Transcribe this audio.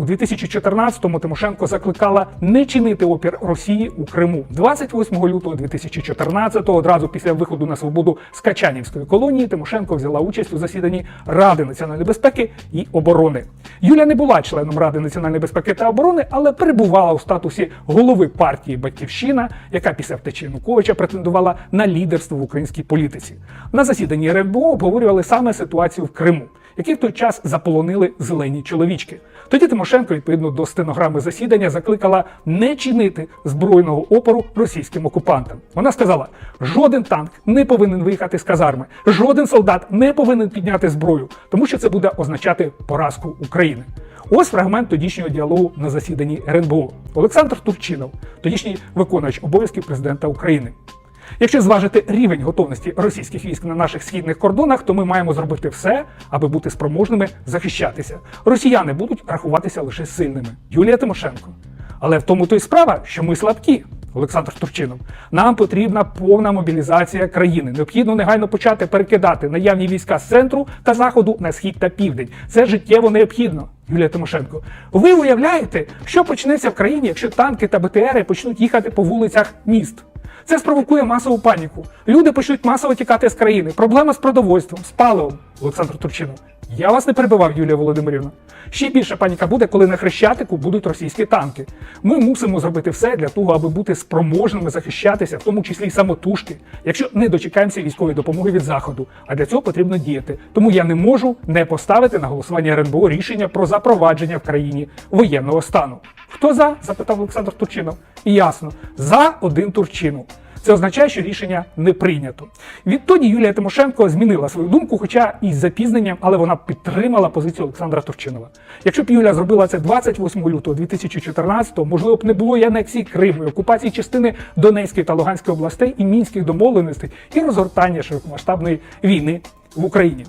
У 2014-му Тимошенко закликала не чинити опір Росії у Криму. 28 лютого 2014-го, одразу після виходу на свободу з Качанівської колонії, Тимошенко взяла участь у засіданні Ради національної безпеки і оборони. Юля не була членом Ради національної безпеки та оборони, але перебувала у статусі голови партії Батьківщина, яка після втечі Януковича претендувала на лідерство в українській політиці. На засіданні РНБО обговорювали саме ситуацію в Криму які в той час заполонили зелені чоловічки. Тоді Тимошенко, відповідно до стенограми засідання, закликала не чинити збройного опору російським окупантам. Вона сказала: жоден танк не повинен виїхати з казарми, жоден солдат не повинен підняти зброю, тому що це буде означати поразку України. Ось фрагмент тодішнього діалогу на засіданні РНБО. Олександр Турчинов, тодішній виконувач обов'язків президента України. Якщо зважити рівень готовності російських військ на наших східних кордонах, то ми маємо зробити все, аби бути спроможними захищатися. Росіяни будуть рахуватися лише сильними. Юлія Тимошенко. Але в тому то й справа, що ми слабкі. Олександр Турчинов, нам потрібна повна мобілізація країни. Необхідно негайно почати перекидати наявні війська з центру та заходу на схід та південь. Це життєво необхідно. Юлія Тимошенко. Ви уявляєте, що почнеться в країні, якщо танки та БТРи почнуть їхати по вулицях міст? Це спровокує масову паніку. Люди почнуть масово тікати з країни. Проблема з продовольством, з паливом. Олександр Турчинов. Я вас не перебивав, Юлія Володимирівна. Ще більша паніка буде, коли на хрещатику будуть російські танки. Ми мусимо зробити все для того, аби бути спроможними захищатися, в тому числі й самотужки, якщо не дочекаємося військової допомоги від заходу. А для цього потрібно діяти. Тому я не можу не поставити на голосування РНБО рішення про запровадження в країні воєнного стану. Хто за? запитав Олександр Турчинов. І ясно, за один Турчинов. Це означає, що рішення не прийнято. Відтоді Юлія Тимошенко змінила свою думку, хоча і з запізненням, але вона підтримала позицію Олександра Турчинова. Якщо б Юля зробила це 28 лютого 2014-го, можливо б не було і анексії Криму, і окупації частини Донецької та Луганської областей і мінських домовленостей і розгортання широкомасштабної війни в Україні.